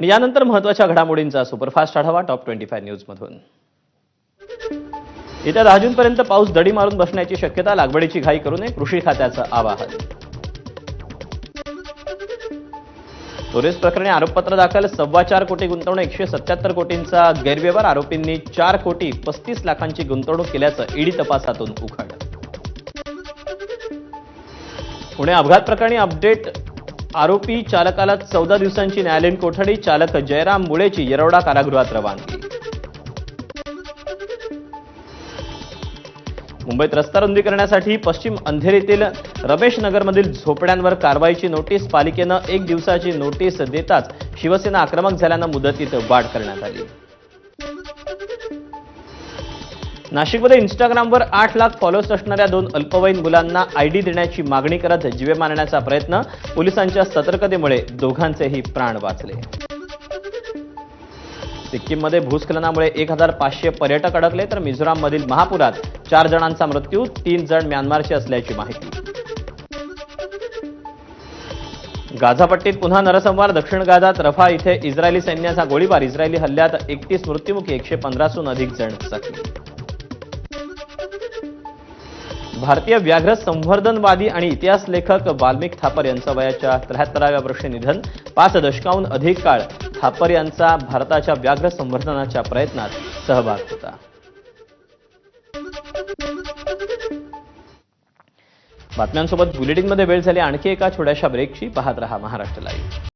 आणि यानंतर महत्त्वाच्या घडामोडींचा सुपरफास्ट आढावा टॉप ट्वेंटी फाय न्यूजमधून. येत्या दहा जूनपर्यंत पाऊस दडी मारून बसण्याची शक्यता लागवडीची घाई करू नये कृषी खात्याचं आवाहन. चोरीस प्रकरणी आरोपपत्र दाखल सव्वा चार कोटी गुंतवणूक एकशे सत्याहत्तर कोटींचा गैरव्यवहार आरोपींनी चार कोटी पस्तीस लाखांची गुंतवणूक केल्याचं ईडी तपासातून उघड. पुणे अपघात प्रकरणी अपडेट आरोपी चालकाला चौदा दिवसांची न्यायालयीन कोठडी चालक जयराम मुळेची येरवडा कारागृहात रवानगी मुंबईत रस्ता रुंदी करण्यासाठी पश्चिम अंधेरीतील रमेश नगरमधील झोपड्यांवर कारवाईची नोटीस पालिकेनं एक दिवसाची नोटीस देताच शिवसेना आक्रमक झाल्यानं मुदतीत वाढ करण्यात आली. नाशिकमध्ये इंस्टाग्रामवर आठ लाख फॉलोअर्स असणाऱ्या दोन अल्पवयीन मुलांना आयडी देण्याची मागणी करत जीवे मारण्याचा प्रयत्न पोलिसांच्या सतर्कतेमुळे दोघांचेही प्राण वाचले. सिक्कीममध्ये भूस्खलनामुळे एक हजार पाचशे पर्यटक अडकले तर मिझोराममधील महापुरात चार जणांचा मृत्यू तीन जण म्यानमारचे असल्याची माहिती. गाझापट्टीत पुन्हा नरसंहार दक्षिण गाझात रफा इथे इस्रायली सैन्याचा गोळीबार इस्रायली हल्ल्यात एकतीस मृत्युमुखी एकशे पंधराहून अधिक जण जखमी. भारतीय व्याघ्र संवर्धनवादी आणि इतिहास लेखक वाल्मिक थापर यांचं वयाच्या त्र्याहत्तराव्या वर्षी निधन पाच दशकाहून अधिक काळ थापर यांचा भारताच्या व्याघ्र संवर्धनाच्या प्रयत्नात सहभाग होता. बातम्यांसोबत बुलेटिनमध्ये वेळ झाली आणखी एका छोट्याशा ब्रेकची पाहत रहा महाराष्ट्र लाईव्ह